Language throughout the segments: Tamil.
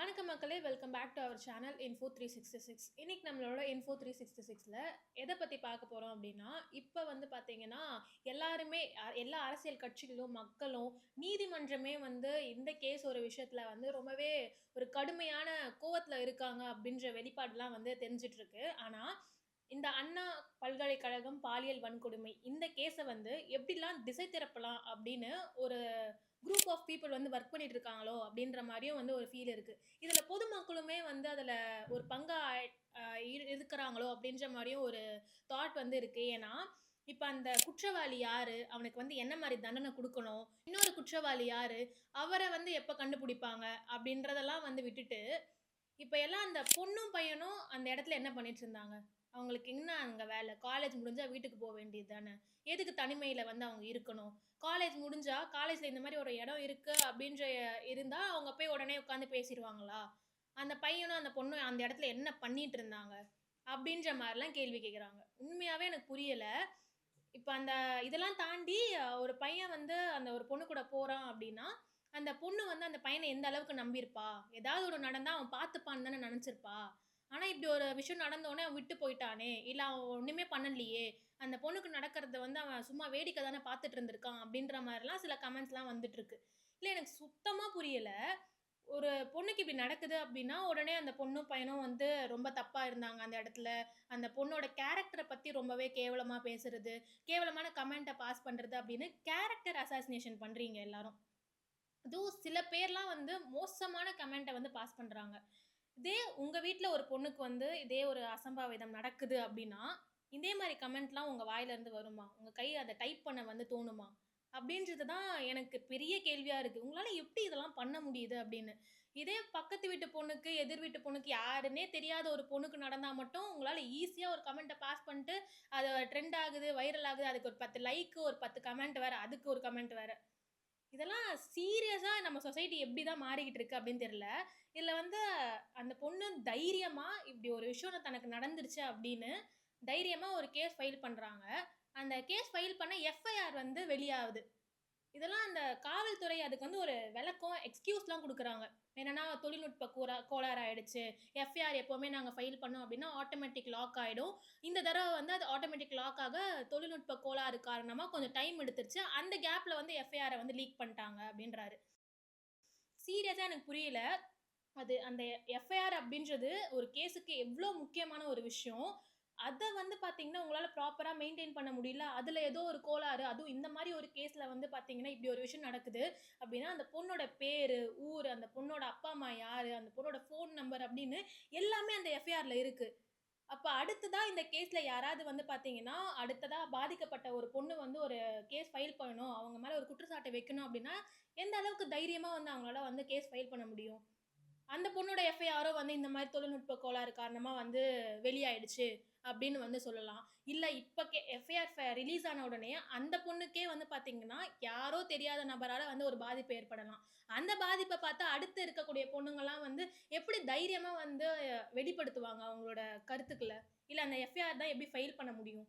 வணக்கம் மக்களே welcome back to our channel info three sixty six இன்னைக்கு நம்மளோட இன்ஃபோ த்ரீ சிக்ஸ்டி சிக்ஸில் எதை பற்றி பார்க்க போகிறோம் அப்படின்னா இப்போ வந்து பார்த்தீங்கன்னா எல்லாருமே எல்லா அரசியல் கட்சிகளும் மக்களும் நீதிமன்றமே வந்து இந்த கேஸ் ஒரு விஷயத்தில் வந்து ரொம்பவே ஒரு கடுமையான கோவத்தில் இருக்காங்க அப்படின்ற வெளிப்பாடுலாம் வந்து தெரிஞ்சிட்ருக்கு. ஆனால் இந்த அண்ணா பல்கலைக்கழகம் பாலியல் வன்கொடுமை இந்த கேஸை வந்து எப்படிலாம் திசை திறப்பலாம் அப்படின்னு ஒரு குரூப் ஆஃப் பீப்புள் வந்து ஒர்க் பண்ணிட்டு இருக்காங்களோ அப்படின்ற மாதிரியும் வந்து ஒரு ஃபீல் இருக்கு. இதுல பொதுமக்களுமே வந்து அதுல ஒரு பங்கா இரு- இருக்கிறாங்களோ அப்படின்ற மாதிரியும் ஒரு தாட் வந்து இருக்கு. ஏன்னா இப்ப அந்த குற்றவாளி யாரு? அவனுக்கு வந்து என்ன மாதிரி தண்டனை கொடுக்கணும்? இன்னொரு குற்றவாளி யாரு? அவரை வந்து எப்ப கண்டுபிடிப்பாங்க? அப்படின்றதெல்லாம் வந்து விட்டுட்டு இப்ப எல்லாம் அந்த பொண்ணும் பையனும் அந்த இடத்துல என்ன பண்ணிட்டு இருந்தாங்க அவங்களுக்கு என்ன அங்கே வேலை? காலேஜ் முடிஞ்சால் வீட்டுக்கு போக வேண்டியது தானே எதுக்கு தனிமையில் வந்து அவங்க இருக்கணும்? காலேஜ் முடிஞ்சால் காலேஜில் இந்த மாதிரி ஒரு இடம் இருக்குது அப்படின்ற இருந்தால் அவங்க போய் உடனே உட்காந்து பேசிடுவாங்களா? அந்த பையனும் அந்த பொண்ணும் அந்த இடத்துல என்ன பண்ணிட்டு இருந்தாங்க? அப்படின்ற மாதிரிலாம் கேள்வி கேட்குறாங்க உண்மையாகவே எனக்கு புரியலை. இப்போ அந்த இதெல்லாம் தாண்டி ஒரு பையன் வந்து அந்த ஒரு பொண்ணு கூட போகிறான் அப்படின்னா அந்த பொண்ணு வந்து அந்த பையனை எந்த அளவுக்கு நம்பியிருப்பா? ஏதாவது ஒரு நடந்தால் அவன் பார்த்துப்பான்னு தானே நினச்சிருப்பா? ஆனால் இப்படி ஒரு விஷயம் நடந்தோடனே அவன் விட்டு போயிட்டானே. இல்லை அவன் ஒன்றுமே பண்ணலையே. அந்த பொண்ணுக்கு நடக்கிறத வந்து அவன் சும்மா வேடிக்கை தானே பார்த்துட்டு இருந்திருக்கான் அப்படின்ற மாதிரிலாம் சில கமெண்ட்ஸ்லாம் வந்துட்டுருக்கு. இல்லை எனக்கு சுத்தமாக புரியலை. ஒரு பொண்ணுக்கு இப்படி நடக்குது அப்படின்னா உடனே அந்த பொண்ணும் பையனும் வந்து ரொம்ப தப்பாக இருந்தாங்க அந்த இடத்துல. அந்த பொண்ணோட கேரக்டரை பற்றி ரொம்பவே கேவலமாக பேசுறது கேவலமான கமெண்ட்டை பாஸ் பண்ணுறது அப்படின்னு கேரக்டர் அசாசினேஷன் பண்ணுறீங்க எல்லாரும். அதுவும் சில பேர்லாம் வந்து மோசமான கமெண்ட்டை வந்து பாஸ் பண்ணுறாங்க இதே உங்கள் வீட்டில் ஒரு பொண்ணுக்கு வந்து இதே ஒரு அசம்பாவிதம் நடக்குது அப்படின்னா இதே மாதிரி கமெண்ட்லாம் உங்கள் வாயிலேருந்து வருமா? உங்கள் கை அதை டைப் பண்ண வந்து தோணுமா? அப்படின்றது தான் எனக்கு பெரிய கேள்வியாக இருக்குது உங்களால் எப்படி இதெல்லாம் பண்ண முடியுது அப்படின்னு? இதே பக்கத்து வீட்டு பொண்ணுக்கு எதிர் வீட்டு பொண்ணுக்கு யாருன்னே தெரியாத ஒரு பொண்ணுக்கு நடந்தால் மட்டும் உங்களால் ஈஸியாக ஒரு கமெண்ட்டை பாஸ் பண்ணிட்டு அது ட்ரெண்ட் ஆகுது வைரல் ஆகுது அதுக்கு ஒரு பத்து லைக்கு ஒரு பத்து கமெண்ட் வேறு அதுக்கு ஒரு கமெண்ட் வேறு. இதெல்லாம் சீரியஸாக நம்ம சொசைட்டி எப்படி தான் மாறிக்கிட்டு இருக்கு அப்படின்னு தெரியல. இதில் வந்து அந்த பொண்ணு தைரியமாக இப்படி ஒரு விஷயம் தனக்கு நடந்துருச்சு அப்படின்னு தைரியமாக ஒரு கேஸ் ஃபைல் பண்ணுறாங்க அந்த கேஸ் ஃபைல் பண்ண எஃப்ஐஆர் வந்து வெளியாகுது. இதெல்லாம் அந்த காவல்துறை அதுக்கு வந்து ஒரு விளக்கம் எக்ஸ்கியூஸ்லாம் கொடுக்குறாங்க. என்னென்னா தொழில்நுட்ப கூற கோளாறு ஆயிடுச்சு. எஃப்ஐஆர் எப்போவுமே நாங்கள் ஃபைல் பண்ணோம் அப்படின்னா ஆட்டோமேட்டிக் லாக் ஆகிடும் இந்த தடவை வந்து அது ஆட்டோமேட்டிக் லாக் ஆக தொழில்நுட்ப கோளாறு காரணமாக கொஞ்சம் டைம் எடுத்துருச்சு. அந்த கேப்பில் வந்து எஃப்ஐஆரை வந்து லீக் பண்ணிட்டாங்க அப்படின்றாரு. சீரியஸாக எனக்கு புரியல. அது அந்த எஃப்ஐஆர் அப்படின்றது ஒரு கேஸுக்கு எவ்வளோ முக்கியமான ஒரு விஷயம். அதை வந்து பார்த்தீங்கன்னா உங்களால் ப்ராப்பராக மெயின்டைன் பண்ண முடியல. அதில் ஏதோ ஒரு கோளாறு அதுவும் இந்த மாதிரி ஒரு கேஸில் வந்து பார்த்தீங்கன்னா இப்படி ஒரு விஷயம் நடக்குது. அப்படின்னா அந்த பொண்ணோட பேர் ஊர் அந்த பொண்ணோட அப்பா அம்மா யார் அந்த பொண்ணோட ஃபோன் நம்பர் அப்படின்னு எல்லாமே அந்த எஃப்ஐஆரில் இருக்குது அப்போ அடுத்ததாக இந்த கேஸில் யாராவது வந்து பார்த்தீங்கன்னா அடுத்ததாக பாதிக்கப்பட்ட ஒரு பொண்ணு வந்து ஒரு கேஸ் ஃபைல் பண்ணணும். அவங்க மேலே ஒரு குற்றச்சாட்டை வைக்கணும் அப்படின்னா எந்த அளவுக்கு தைரியமாக வந்து அவங்களால வந்து கேஸ் ஃபைல் பண்ண முடியும்? அந்த பொண்ணோட எஃப்ஐஆரோ வந்து இந்த மாதிரி தொழில்நுட்ப கோளாறு காரணமாக வந்து வெளியாயிடுச்சு அப்படின்னு வந்து சொல்லலாம். இல்லை இப்போ கே எஃப்ஐஆர் ரிலீஸ் ஆன உடனே அந்த பொண்ணுக்கே வந்து பார்த்தீங்கன்னா யாரோ தெரியாத நபரால் வந்து ஒரு பாதிப்பு ஏற்படலாம். அந்த பாதிப்பை பார்த்தா அடுத்து இருக்கக்கூடிய பொண்ணுங்கள்லாம் வந்து எப்படி தைரியமாக வந்து வெளிப்படுத்துவாங்க அவங்களோட கருத்துக்களை? இல்லை அந்த எஃப்ஐஆர் தான் எப்படி ஃபைல் பண்ண முடியும்?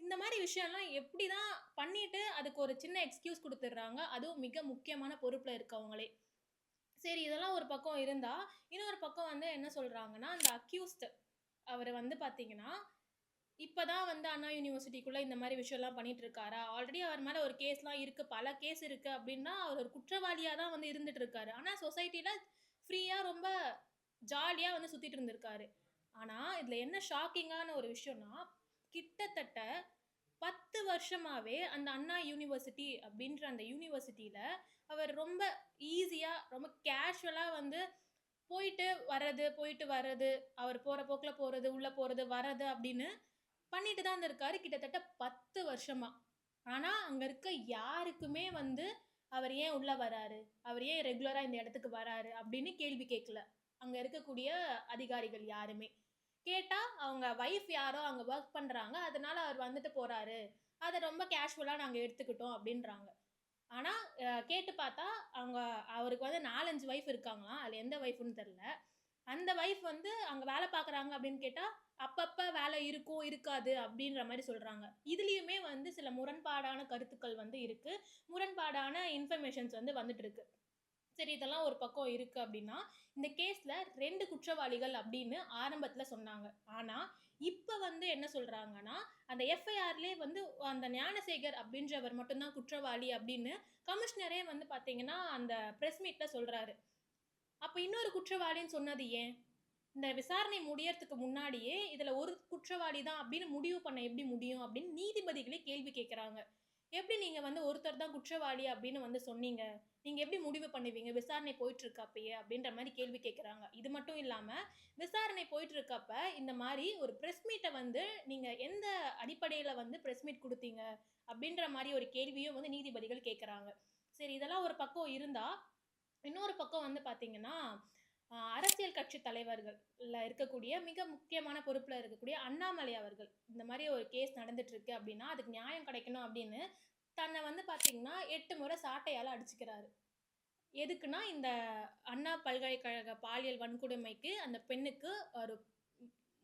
இந்த மாதிரி விஷயம்லாம் எப்படி தான் பண்ணிட்டு அதுக்கு ஒரு சின்ன எக்ஸ்கியூஸ் கொடுத்துட்றாங்க. அதுவும் மிக முக்கியமான பொறுப்பில் இருக்கவங்களே. சரி இதெல்லாம் ஒரு பக்கம் இருந்தா இன்னொரு பக்கம் வந்து என்ன சொல்றாங்கன்னா அந்த அக்யூஸ்ட் அவர் வந்து பார்த்தீங்கன்னா இப்போ தான் வந்து அண்ணா யூனிவர்சிட்டிக்குள்ள இந்த மாதிரி விஷயம்லாம் பண்ணிட்டு இருக்காரா ஆல்ரெடி அவர் மேல ஒரு கேஸ்லாம் இருக்கு பல கேஸ் இருக்கு அப்படின்னா அவர் ஒரு குற்றவாளியா தான் வந்து இருந்துட்டு இருக்காரு ஆனா சொசைட்டில ஃப்ரீயா ரொம்ப ஜாலியா வந்து சுத்திட்டு இருந்திருக்காரு. ஆனா இதுல என்ன ஷாக்கிங்கான ஒரு விஷயம்னா கிட்டத்தட்ட பத்து வருஷமாவே அந்த அண்ணா யூனிவர்சிட்டி அப்படின்ற அந்த யூனிவர்சிட்டியில அவர் ரொம்ப ஈஸியாக ரொம்ப கேஷுவலாக வந்து போயிட்டு வர்றது போயிட்டு வர்றது அவர் போகிற போக்கில் போகிறது உள்ளே போகிறது வர்றது அப்படின்னு பண்ணிட்டு தான் இருக்காரு கிட்டத்தட்ட பத்து வருஷமாக ஆனால் அங்கே இருக்க யாருக்குமே வந்து அவர் ஏன் உள்ளே வராரு? அவர் ஏன் ரெகுலராக இந்த இடத்துக்கு வராரு? அப்படின்னு கேள்வி கேட்கல அங்கே இருக்கக்கூடிய அதிகாரிகள் யாருமே. கேட்டால் அவங்க வைஃப் யாரோ அங்கே ஒர்க் பண்ணுறாங்க அதனால அவர் வந்துட்டு போகிறாரு அதை ரொம்ப கேஷுவலாக நாங்கள் எடுத்துக்கிட்டோம் அப்படின்றாங்க. ஆனால் கேட்டு பார்த்தா அவங்க அவருக்கு வந்து நாலஞ்சு ஒய்ஃப் இருக்காங்களாம். அதில் எந்த ஒய்ஃப்னு தெரியல. அந்த ஒய்ஃப் வந்து அங்கே வேலை பார்க்குறாங்க அப்படின்னு கேட்டால் அப்பப்போ வேலை இருக்கும் இருக்காது அப்படின்ற மாதிரி சொல்கிறாங்க இதுலேயுமே வந்து சில முரண்பாடான கருத்துக்கள் வந்து இருக்குது முரண்பாடான இன்ஃபர்மேஷன்ஸ் வந்து வந்துட்டு இருக்கு சரி இதெல்லாம் ஒரு பக்கம் இருக்குது அப்படின்னா இந்த கேஸில் ரெண்டு குற்றவாளிகள் அப்படின்னு ஆரம்பத்தில் சொன்னாங்க. ஆனால் இப்போ வந்து என்ன சொல்கிறாங்கன்னா அந்த எஃப்ஐஆர்லேயே வந்து அந்த ஞானசேகர் அப்படின்றவர் மட்டும்தான் குற்றவாளி அப்படின்னு கமிஷனரே வந்து பார்த்தீங்கன்னா அந்த ப்ரெஸ் மீட்டில் சொல்கிறாரு அப்போ இன்னொரு குற்றவாளின்னு சொன்னது ஏன்? இந்த விசாரணை முடியறதுக்கு முன்னாடியே இதில் ஒரு குற்றவாளி தான் அப்படின்னு முடிவு பண்ண எப்படி முடியும் அப்படின்னு நீதிபதிகளே கேள்வி கேட்குறாங்க எப்படி நீங்கள் வந்து ஒருத்தர் தான் குற்றவாளி அப்படின்னு வந்து சொன்னீங்க? நீங்கள் எப்படி முடிவு பண்ணுவீங்க? விசாரணை போயிட்டுருக்கப்பயே அப்படின்ற மாதிரி கேள்வி கேட்குறாங்க இது மட்டும் இல்லாமல் விசாரணை போயிட்டுருக்கப்ப இந்த மாதிரி ஒரு ப்ரெஸ் மீட்டை வந்து நீங்கள் எந்த அடிப்படையில் வந்து ப்ரெஸ் மீட் கொடுத்தீங்க? அப்படின்ற மாதிரி ஒரு கேள்வியும் வந்து நீதிபதிகள் கேட்குறாங்க சரி இதெல்லாம் ஒரு பக்கம் இருந்தால் இன்னொரு பக்கம் வந்து பார்த்தீங்கன்னா அரசியல் கட்சி தலைவர்கள்ல இருக்கக்கூடிய மிக முக்கியமான பொறுப்புல இருக்கக்கூடிய அண்ணாமலை அவர்கள் இந்த மாதிரி ஒரு கேஸ் நடந்துட்டு இருக்கு அப்படின்னா அதுக்கு நியாயம் கிடைக்கணும் அப்படின்னு தன்னை வந்து பார்த்திங்கன்னா எட்டு முறை சாட்டையால் அடிச்சுக்கிறாரு. எதுக்குன்னா இந்த அண்ணா பல்கலைக்கழக பாலியல் வன்கொடுமைக்கு அந்த பெண்ணுக்கு ஒரு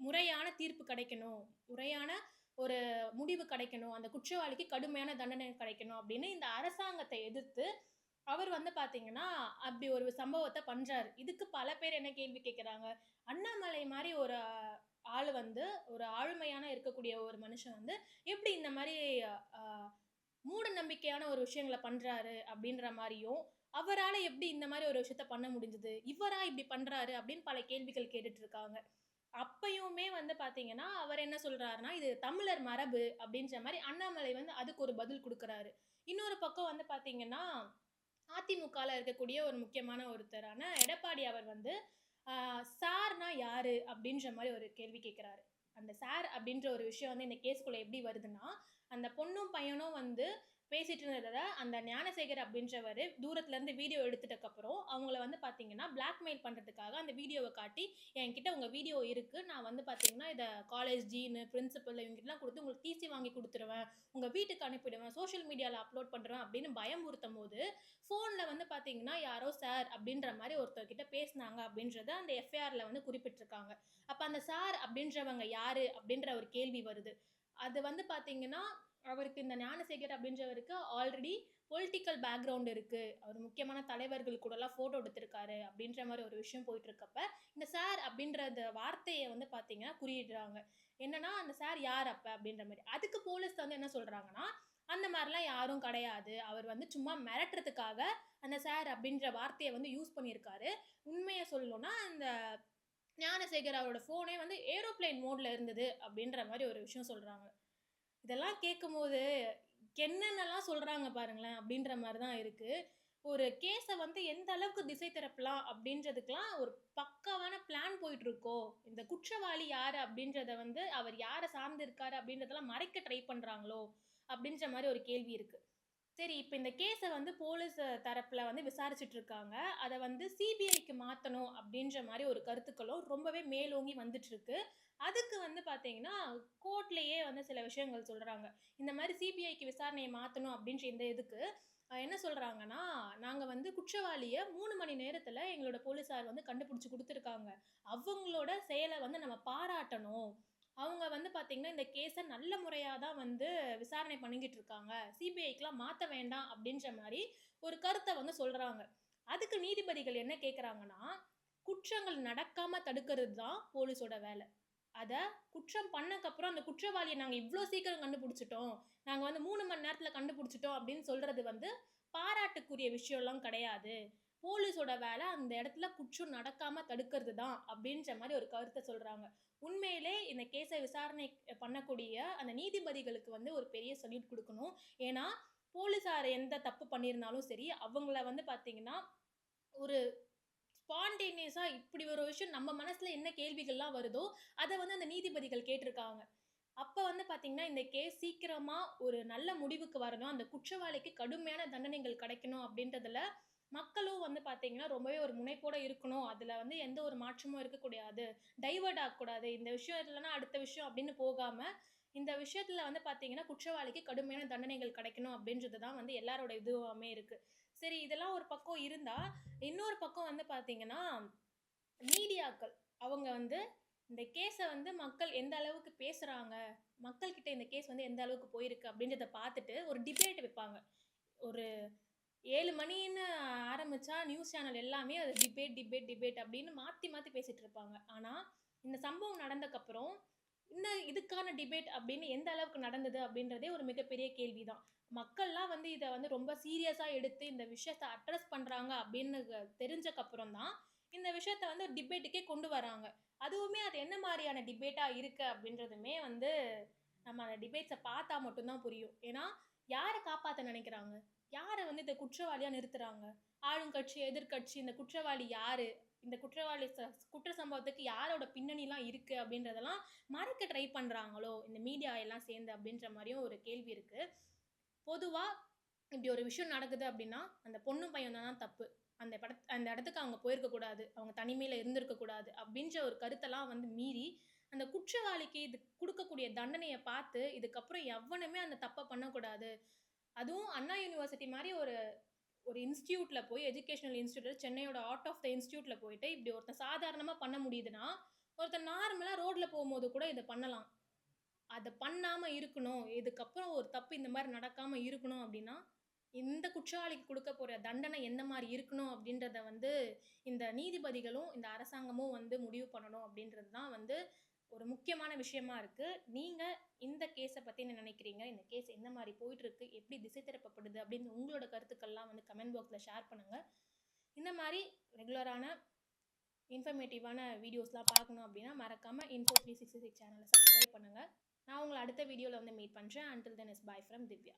முறையான தீர்ப்பு கிடைக்கணும் முறையான ஒரு முடிவு கிடைக்கணும் அந்த குற்றவாளிக்கு கடுமையான தண்டனை கிடைக்கணும் அப்படின்னு இந்த அரசாங்கத்தை எதிர்த்து அவர் வந்து பார்த்தீங்கன்னா அப்படி ஒரு சம்பவத்தை பண்ணுறாரு இதுக்கு பல பேர் என்ன கேள்வி கேட்குறாங்க அண்ணாமலை மாதிரி ஒரு ஆள் வந்து ஒரு ஆளுமையான இருக்கக்கூடிய ஒரு மனுஷன் வந்து எப்படி இந்த மாதிரி மூட நம்பிக்கையான ஒரு விஷயங்களை பண்ணுறாரு அப்படின்ற மாதிரியும் அவரால் எப்படி இந்த மாதிரி ஒரு விஷயத்த பண்ண முடிஞ்சது? இவரா இப்படி பண்ணுறாரு அப்படின்னு பல கேள்விகள் கேட்டுட்டு இருக்காங்க. அப்பயுமே வந்து பார்த்தீங்கன்னா அவர் என்ன சொல்கிறாருன்னா இது தமிழர் மரபு அப்படின்ற மாதிரி அண்ணாமலை வந்து அதுக்கு ஒரு பதில் கொடுக்குறாரு. இன்னொரு பக்கம் வந்து பார்த்தீங்கன்னா அதிமுகவில் இருக்கக்கூடிய ஒரு முக்கியமான ஒருத்தரான எடப்பாடி அவர் வந்து ஆஹ் சார்னா யாரு அப்படின்ற மாதிரி ஒரு கேள்வி கேட்குறாரு அந்த சார் அப்படின்ற ஒரு விஷயம் வந்து இந்த கேஸ்குள்ளே எப்படி வருதுன்னா அந்த பொண்ணும் பையனும் வந்து பேசிட்டு இருந்ததை அந்த ஞானசேகர் அப்படின்றவர் தூரத்துலேருந்து வீடியோ எடுத்துட்டக்கப்புறம் அவங்கள வந்து பார்த்தீங்கன்னா பிளாக்மெயில் பண்ணுறதுக்காக அந்த வீடியோவை காட்டி என்கிட்ட உங்கள் வீடியோ இருக்குது நான் வந்து பார்த்தீங்கன்னா இதை காலேஜ் டீனு பிரின்சிபல் இவங்ககிட்டலாம் கொடுத்து உங்களுக்கு டிசி வாங்கி கொடுத்துருவேன். உங்கள் வீட்டுக்கு அனுப்பிடுவேன். சோஷியல் மீடியாவில் அப்லோட் பண்ணுறேன் அப்படின்னு பயமுறுத்தும் போது ஃபோனில் வந்து பார்த்தீங்கன்னா யாரோ சார் அப்படின்ற மாதிரி ஒருத்தர்கிட்ட பேசுனாங்க அப்படின்றத அந்த எஃப்ஐஆரில் வந்து குறிப்பிட்டிருக்காங்க. அப்போ அந்த சார் அப்படின்றவங்க யார் அப்படின்ற ஒரு கேள்வி வருது. அது வந்து பார்த்தீங்கன்னா அவருக்கு இந்த ஞானசேகர் அப்படின்றவருக்கு ஆல்ரெடி பொலிட்டிக்கல் பேக்ரவுண்ட் இருக்குது அவர் முக்கியமான தலைவர்கள் கூடலாம் ஃபோட்டோ எடுத்திருக்காரு அப்படின்ற மாதிரி ஒரு விஷயம் போயிட்டுருக்கப்ப இந்த சார் அப்படின்ற அந்த வார்த்தையை வந்து பார்த்தீங்கன்னா குறியிடுறாங்க. என்னன்னா அந்த சார் யார் அப்போ அப்படின்ற மாதிரி. அதுக்கு போலீஸ் வந்து என்ன சொல்கிறாங்கன்னா அந்த மாதிரிலாம் யாரும் கிடையாது. அவர் வந்து சும்மா மிரட்டுறதுக்காக அந்த சார் அப்படின்ற வார்த்தையை வந்து யூஸ் பண்ணியிருக்காரு. உண்மையை சொல்லணும்னா அந்த ஞானசேகர் அவரோட ஃபோனே வந்து ஏரோப்ளேன் மோடில் இருந்தது அப்படின்ற மாதிரி ஒரு விஷயம் சொல்கிறாங்க இதெல்லாம் கேட்கும்போது என்னென்னலாம் சொல்கிறாங்க பாருங்களேன் அப்படின்ற மாதிரி தான் இருக்குது ஒரு கேஸை வந்து எந்த அளவுக்கு திசை திறப்பலாம் அப்படின்றதுக்கெலாம் ஒரு பக்காவான பிளான் போயிட்டுருக்கோ இந்த குற்றவாளி யார் அப்படின்றத வந்து அவர் யாரை சார்ந்து இருக்காரு அப்படின்றதெல்லாம் மறைக்க ட்ரை பண்ணுறாங்களோ அப்படின்ற மாதிரி ஒரு கேள்வி இருக்குது சரி இப்போ இந்த கேஸை வந்து போலீஸ் தரப்பில் வந்து விசாரிச்சுட்டு இருக்காங்க அதை வந்து சிபிஐக்கு மாற்றணும் அப்படின்ற மாதிரி ஒரு கருத்துக்களும் ரொம்பவே மேலோங்கி வந்துட்டுருக்கு அதுக்கு வந்து பார்த்தீங்கன்னா கோர்ட்லேயே வந்து சில விஷயங்கள் சொல்கிறாங்க இந்த மாதிரி சிபிஐக்கு விசாரணையை மாற்றணும் அப்படின்ற இந்த இதுக்கு என்ன சொல்கிறாங்கன்னா நாங்கள் வந்து குற்றவாளியை மூணு மணி நேரத்தில் எங்களோட போலீஸார் வந்து கண்டுபிடிச்சி கொடுத்துருக்காங்க. அவங்களோட செயலை வந்து நம்ம பாராட்டணும். அவங்க வந்து பார்த்திங்கன்னா இந்த கேஸை நல்ல முறையாக தான் வந்து விசாரணை பண்ணிக்கிட்டு இருக்காங்க. சிபிஐக்கெலாம் மாற்ற வேண்டாம் அப்படின்ற மாதிரி ஒரு கருத்தை வந்து சொல்கிறாங்க அதுக்கு நீதிபதிகள் என்ன கேட்குறாங்கன்னா குற்றங்கள் நடக்காமல் தடுக்கிறது தான் போலீஸோட வேலை. அதை குற்றம் பண்ணக்கப்புறம் அந்த குற்றவாளியை நாங்கள் இவ்வளோ சீக்கிரம் கண்டுபிடிச்சிட்டோம். நாங்கள் வந்து மூணு மணி நேரத்தில் கண்டுபிடிச்சிட்டோம் அப்படின்னு சொல்கிறது வந்து பாராட்டுக்குரிய விஷயம்லாம் கிடையாது. போலீஸோட வேலை அந்த இடத்துல குற்றம் நடக்காம தடுக்கிறது தான் அப்படின்ற மாதிரி ஒரு கருத்தை சொல்றாங்க. உண்மையிலே இந்த கேஸை விசாரணை பண்ணக்கூடிய அந்த நீதிபதிகளுக்கு வந்து ஒரு பெரிய சொல்யூட் கொடுக்கணும். ஏன்னா போலீஸார் எந்த தப்பு பண்ணியிருந்தாலும் சரி அவங்கள வந்து பார்த்தீங்கன்னா ஒரு ஸ்பான்டேனியஸாக இப்படி ஒரு விஷயம் நம்ம மனசில் என்ன கேள்விகள்லாம் வருதோ அதை வந்து அந்த நீதிபதிகள் கேட்டிருக்காங்க. அப்போ வந்து பார்த்திங்கன்னா இந்த கேஸ் சீக்கிரமாக ஒரு நல்ல முடிவுக்கு வரணும். அந்த குற்றவாளிக்கு கடுமையான தண்டனைகள் கிடைக்கணும் அப்படின்றதுல மக்களும் வந்து பார்த்தீங்கன்னா ரொம்பவே ஒரு முனைப்போடு இருக்கணும். அதில் வந்து எந்த ஒரு மாற்றமும் இருக்கக்கூடாது. டைவர்ட் ஆகக்கூடாது. இந்த விஷயம் இல்லைன்னா அடுத்த விஷயம் அப்படின்னு போகாமல் இந்த விஷயத்தில் வந்து பார்த்தீங்கன்னா குற்றவாளிக்கு கடுமையான தண்டனைகள் கிடைக்கணும் அப்படின்றது தான் வந்து எல்லாரோட இதுவுமே இருக்குது சரி இதெல்லாம் ஒரு பக்கம் இருந்தால் இன்னொரு பக்கம் வந்து பார்த்தீங்கன்னா மீடியாக்கள் அவங்க வந்து இந்த கேஸை வந்து மக்கள் எந்த அளவுக்கு பேசுகிறாங்க மக்கள்கிட்ட இந்த கேஸ் வந்து எந்த அளவுக்கு போயிருக்கு அப்படின்றத பார்த்துட்டு ஒரு டிபேட் வைப்பாங்க. ஒரு ஏழு மணின்னு ஆரம்பிச்சா நியூஸ் சேனல் எல்லாமே அது டிபேட் டிபேட் டிபேட் அப்படின்னு மாற்றி மாற்றி பேசிட்டு இருப்பாங்க. ஆனால் இந்த சம்பவம் நடந்தக்கப்புறம் இந்த இதுக்கான டிபேட் அப்படின்னு எந்த அளவுக்கு நடந்தது அப்படின்றதே ஒரு மிகப்பெரிய கேள்வி தான் மக்கள்லாம் வந்து இதை வந்து ரொம்ப சீரியஸாக எடுத்து இந்த விஷயத்தை அட்ரஸ் பண்ணுறாங்க அப்படின்னு தெரிஞ்சக்கப்புறம் தான் இந்த விஷயத்த வந்து டிபேட்டுக்கே கொண்டு வராங்க. அதுவுமே அது என்ன மாதிரியான டிபேட்டாக இருக்குது அப்படின்றதுமே வந்து நம்ம அந்த டிபேட்ஸை பார்த்தா மட்டும்தான் புரியும். ஏன்னா யாரை காப்பாற்ற நினைக்கிறாங்க? யாரை வந்து இந்த குற்றவாளியாக நிறுத்துறாங்க? ஆளுங்கட்சி எதிர்க்கட்சி இந்த குற்றவாளி யாரு? இந்த குற்றவாளி ச- குற்ற சம்பவத்துக்கு யாரோட பின்னணிலாம் இருக்கு அப்படின்றதெல்லாம் மறைக்க ட்ரை பண்ணுறாங்களோ இந்த மீடியா எல்லாம் சேர்ந்து அப்படின்ற மாதிரியும் ஒரு கேள்வி இருக்கு. பொதுவாக இப்படி ஒரு விஷயம் நடக்குது அப்படின்னா அந்த பொண்ணு பையன் தான் தப்பு. அந்த பட அந்த இடத்துக்கு அவங்க போயிருக்க கூடாது. அவங்க தனிமையில் இருந்திருக்கக்கூடாது அப்படின்ற ஒரு கருத்தெல்லாம் வந்து மீறி அந்த குற்றவாளிக்கு இது கொடுக்கக்கூடிய தண்டனையை பார்த்து இதுக்கப்புறம் எவனுமே அந்த தப்பை பண்ணக்கூடாது. அதுவும் அண்ணா யூனிவர்சிட்டி மாதிரி ஒரு ஒரு இன்ஸ்டியூட்டில் போய் எஜுகேஷனல் இன்ஸ்டியூட் சென்னையோட ஆர்ட் ஆஃப் த இன்ஸ்டியூட்டில் போயிட்டு இப்படி ஒருத்தன் சாதாரணமாக பண்ண முடியுதுன்னா ஒருத்தன் நார்மலாக ரோட்டில் போகும்போது கூட இதை பண்ணலாம். அதை பண்ணாமல் இருக்கணும். இதுக்கப்புறம் ஒரு தப்பு இந்த மாதிரி நடக்காமல் இருக்கணும் அப்படின்னா இந்த குற்றவாளிக்கு கொடுக்க போகிற தண்டனை எந்த மாதிரி இருக்கணும் அப்படின்றத வந்து இந்த நீதிபதிகளும் இந்த அரசாங்கமும் வந்து முடிவு பண்ணணும் அப்படின்றது தான் வந்து ஒரு முக்கியமான விஷயமா இருக்குது நீங்கள் இந்த கேஸை பற்றி என்ன நினைக்கிறீங்க? இந்த கேஸ் எந்த மாதிரி போயிட்டுருக்கு? எப்படி திசை திறப்பப்படுது அப்படின்னு உங்களோட கருத்துக்கள்லாம் வந்து கமெண்ட் பாக்ஸில் ஷேர் பண்ணுங்கள் இந்த மாதிரி ரெகுலரான இன்ஃபர்மேட்டிவான வீடியோஸ்லாம் பார்க்கணும் அப்படின்னா மறக்காமல் இன்ஃபோ த்ரீ சிக்ஸ்டி சிக்ஸ் சேனலை சப்ஸ்கிரைப் பண்ணுங்கள் நான் உங்களை அடுத்த வீடியோவில் வந்து மீட் பண்ணுறேன் until then is bye from Divya